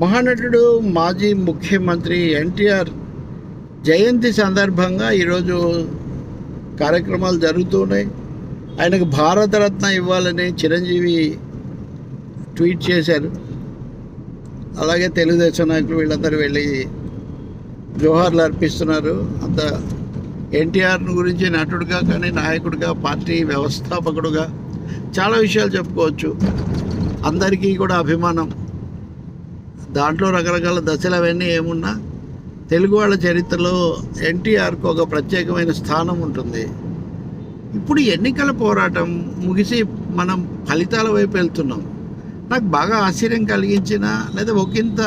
మహానటుడు మాజీ ముఖ్యమంత్రి ఎన్టీఆర్ జయంతి సందర్భంగా ఈరోజు కార్యక్రమాలు జరుగుతున్నాయి. ఆయనకు భారతరత్న ఇవ్వాలని చిరంజీవి ట్వీట్ చేశారు. అలాగే తెలుగుదేశం నాయకులు వీళ్ళందరూ వెళ్ళి జోహార్లు అర్పిస్తున్నారు. అంత ఎన్టీఆర్ గురించి నటుడుగా కానీ నాయకుడిగా పార్టీ వ్యవస్థాపకుడుగా చాలా విషయాలు చెప్పుకోవచ్చు. అందరికీ కూడా అభిమానం. దాంట్లో రకరకాల దశలు అవన్నీ ఏమున్నా తెలుగు వాళ్ళ చరిత్రలో ఎన్టీఆర్కు ఒక ప్రత్యేకమైన స్థానం ఉంటుంది. ఇప్పుడు ఎన్నికల పోరాటం ముగిసి మనం ఫలితాల వైపు వెళ్తున్నాం. నాకు బాగా ఆశ్చర్యం కలిగించిన లేదా ఒకంత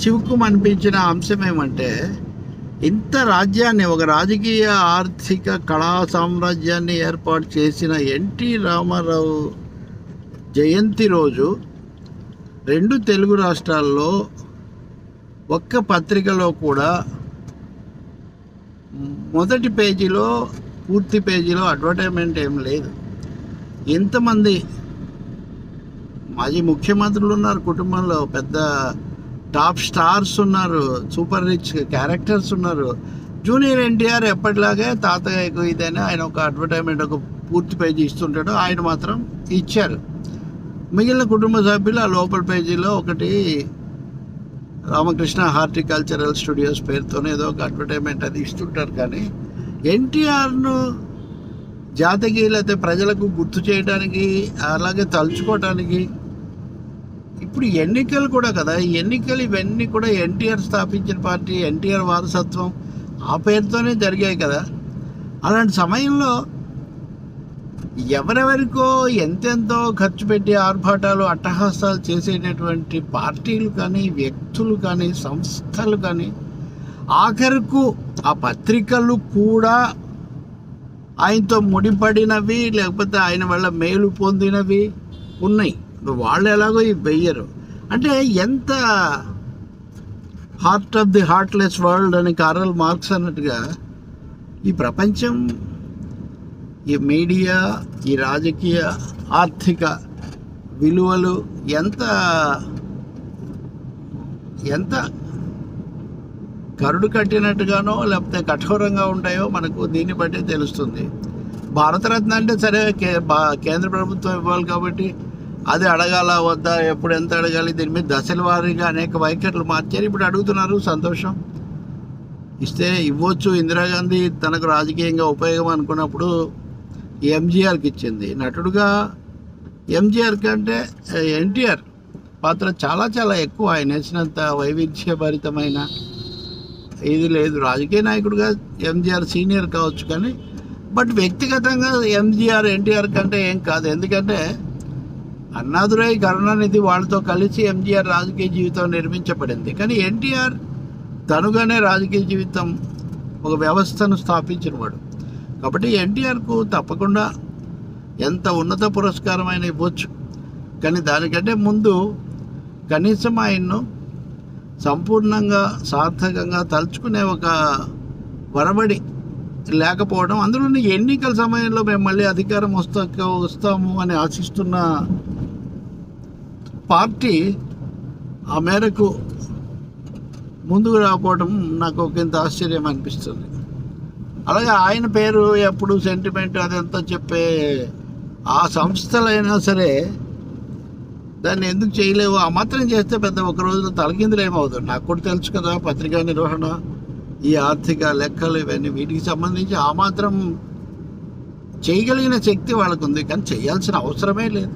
చివుక్కుం అనిపించిన అంశం ఏమంటే ఇంత రాజ్యాన్ని ఒక రాజకీయ ఆర్థిక కళా సామ్రాజ్యాన్ని ఏర్పాటు చేసిన ఎన్టీ రామారావు జయంతి రోజు రెండు తెలుగు రాష్ట్రాల్లో ఒక్క పత్రికలో కూడా మొదటి పేజీలో పూర్తి పేజీలో అడ్వర్టైజ్మెంట్ ఏం లేదు. ఎంతమంది మాజీ ముఖ్యమంత్రులు ఉన్నారు కుటుంబంలో పెద్ద టాప్ స్టార్స్ ఉన్నారు సూపర్ రిచ్ క్యారెక్టర్స్ ఉన్నారు. జూనియర్ ఎన్టీఆర్ ఎప్పటిలాగే తాతయ్యకు ఇదైనా ఆయన ఒక అడ్వర్టైజ్మెంట్ ఒక పూర్తి పేజీ ఇస్తుంటాడు. ఆయన మాత్రం ఇచ్చారు. మిగిలిన కుటుంబ సభ్యులు ఆ లోపల పేజీలో ఒకటి రామకృష్ణ హార్టికల్చరల్ స్టూడియోస్ పేరుతోనే ఏదో ఒక అడ్వర్టైజ్మెంట్ అది ఇస్తుంటారు కానీ ఎన్టీఆర్ను జాతకి లేకపోతే ప్రజలకు గుర్తు చేయడానికి అలాగే తలుచుకోవడానికి ఇప్పుడు ఎన్నికలు కూడా కదా ఈ ఎన్నికలు ఇవన్నీ కూడా ఎన్టీఆర్ స్థాపించిన పార్టీ ఎన్టీఆర్ వారసత్వం ఆ పేరుతోనే జరిగాయి కదా. అలాంటి సమయంలో ఎవరెవరికో ఎంతెంతో ఖర్చు పెట్టి ఆర్భాటాలు అట్టహాసాలు చేసేటటువంటి పార్టీలు కానీ వ్యక్తులు కానీ సంస్థలు కానీ ఆఖరుకు ఆ పత్రికలు కూడా ఆయనతో ముడిపడినవి లేకపోతే ఆయన వల్ల మేలు పొందినవి ఉన్నాయి. వాళ్ళు ఎలాగో ఇవి వెయ్యరు. అంటే ఎంత heart of the heartless world అని కారల్ మార్క్స్ అన్నట్టుగా ఈ ప్రపంచం ఈ మీడియా ఈ రాజకీయ ఆర్థిక విలువలు ఎంత ఎంత కరుడు కట్టినట్టుగానో లేకపోతే కఠోరంగా ఉంటాయో మనకు దీన్ని బట్టి తెలుస్తుంది. భారతరత్న అంటే సరే కే బా- కేంద్ర ప్రభుత్వం ఇవ్వాలి కాబట్టి అది అడగాల వద్దా ఎప్పుడు ఎంత అడగాలి దీని మీద దశల వారీగా అనేక వైఖరులు మార్చారు. ఇప్పుడు అడుగుతున్నారు సంతోషం. ఇస్తే ఇవ్వచ్చు. ఇందిరాగాంధీ తనకు రాజకీయంగా ఉపయోగం అనుకున్నప్పుడు ఎంజీఆర్కి ఇచ్చింది. నటుడుగా ఎంజీఆర్ కంటే ఎన్టీఆర్ పాత్ర చాలా చాలా ఎక్కువ. ఆయన వేసినంత వైవిధ్యభరితమైన ఇది లేదు. రాజకీయ నాయకుడిగా ఎంజీఆర్ సీనియర్ కావచ్చు కానీ బట్ వ్యక్తిగతంగా ఎంజీఆర్ ఎన్టీఆర్ కంటే ఏం కాదు. ఎందుకంటే అన్నాదురై కరుణానిధి వాళ్ళతో కలిసి ఎంజీఆర్ రాజకీయ జీవితం నిర్మించబడింది. కానీ ఎన్టీఆర్ తనుగానే రాజకీయ జీవితం ఒక వ్యవస్థను స్థాపించినవాడు. కాబట్టి ఎన్టీఆర్కు తప్పకుండా ఎంత ఉన్నత పురస్కారమైన ఇవ్వచ్చు. కానీ దానికంటే ముందు కనీసం ఆయన్ను సంపూర్ణంగా సార్థకంగా తలుచుకునే ఒక వరబడి లేకపోవడం అందులోని ఎన్నికల సమయంలో మేము మళ్ళీ అధికారం వస్తా వస్తాము అని ఆశిస్తున్న పార్టీ ఆ మేరకు ముందుకు రాకపోవడం నాకు ఒకంత ఆశ్చర్యం అనిపిస్తుంది. అలాగే ఆయన పేరు ఎప్పుడు సెంటిమెంట్ అదంతా చెప్పే ఆ సంస్థలైనా సరే దాన్ని ఎందుకు చేయలేవు? ఆ మాత్రం చేస్తే పెద్ద ఒక రోజులో తలకిందులు ఏమవుతుంది నాకు కూడా తెలుసు కదా పత్రికా నిర్వహణ ఈ ఆర్థిక లెక్కలు ఇవన్నీ. వీటికి సంబంధించి ఆ మాత్రం చేయగలిగిన శక్తి వాళ్ళకు ఉంది కానీ చేయాల్సిన అవసరమే లేదు.